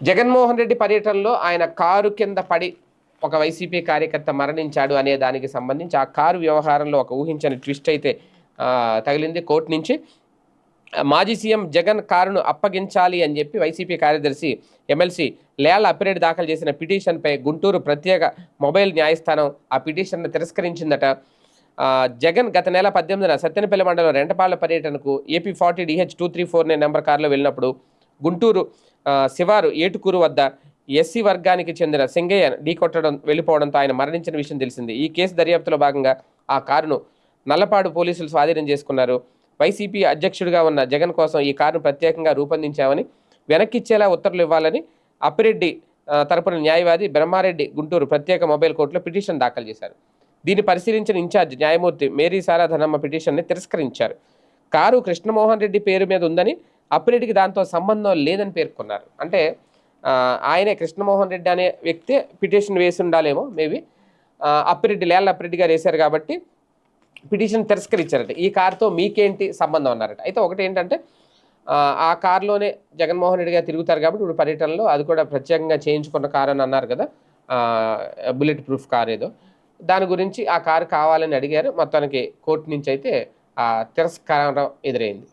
జగన్మోహన్ రెడ్డి పర్యటనలో ఆయన కారు కింద పడి ఒక వైసీపీ కార్యకర్త మరణించాడు అనే దానికి సంబంధించి ఆ కారు వ్యవహారంలో ఒక ఊహించని ట్విస్ట్ అయితే తగిలింది కోర్టు నుంచి. మాజీ సీఎం జగన్ కారును అప్పగించాలి అని చెప్పి వైసీపీ కార్యదర్శి ఎమ్మెల్సీ లేల అప్పిరెడ్డి దాఖలు చేసిన పిటిషన్పై గుంటూరు ప్రత్యేక మొబైల్ న్యాయస్థానం ఆ పిటిషన్ను తిరస్కరించిందట. జగన్ గత నెల పద్దెనిమిదిన సత్యనపల్లి మండలం రెంటపాళ్ళ పర్యటనకు AP forty DH two three four nine number కారులో వెళ్ళినప్పుడు గుంటూరు శివారు ఏటుకూరు వద్ద ఎస్సీ వర్గానికి చెందిన సింగయ్య ఢీకొట్టడం వెళ్ళిపోవడంతో ఆయన మరణించిన విషయం తెలిసింది. ఈ కేసు దర్యాప్తులో భాగంగా ఆ కారును నల్లపాడు పోలీసులు స్వాధీనం చేసుకున్నారు. వైసీపీ అధ్యక్షుడిగా ఉన్న జగన్ కోసం ఈ కారును ప్రత్యేకంగా రూపొందించామని వెనక్కిచ్చేలా ఉత్తర్వులు ఇవ్వాలని అప్పిరెడ్డి తరపున న్యాయవాది బ్రహ్మారెడ్డి గుంటూరు ప్రత్యేక మొబైల్ కోర్టులో పిటిషన్ దాఖలు చేశారు. దీన్ని పరిశీలించిన ఇన్ఛార్జ్ న్యాయమూర్తి మేరీ సారాధనమ్మ పిటిషన్ని తిరస్కరించారు. కారు కృష్ణమోహన్ రెడ్డి పేరు మీద ఉందని అప్పిరెడ్డికి దాంతో సంబంధం లేదని పేర్కొన్నారు. అంటే ఆయనే కృష్ణమోహన్ రెడ్డి అనే వ్యక్తి పిటిషన్ వేసి ఉండాలేమో మేబీ. అప్పిరెడ్డి లేళ్ళ అప్పిరెడ్డి గారు వేశారు కాబట్టి పిటిషన్ తిరస్కరించారట. ఈ కారుతో మీకేంటి సంబంధం అన్నారట. అయితే ఒకటి ఏంటంటే ఆ, కారులోనే జగన్మోహన్ రెడ్డి గారు తిరుగుతారు కాబట్టి ఇప్పుడు పర్యటనలో అది కూడా ప్రత్యేకంగా చేయించుకున్న కారు అని అన్నారు కదా. బుల్లెట్ ప్రూఫ్ కార్ ఏదో. దాని గురించి ఆ కారు కావాలని అడిగారు. మొత్తానికి కోర్టు నుంచి అయితే ఆ తిరస్కారం ఎదురైంది.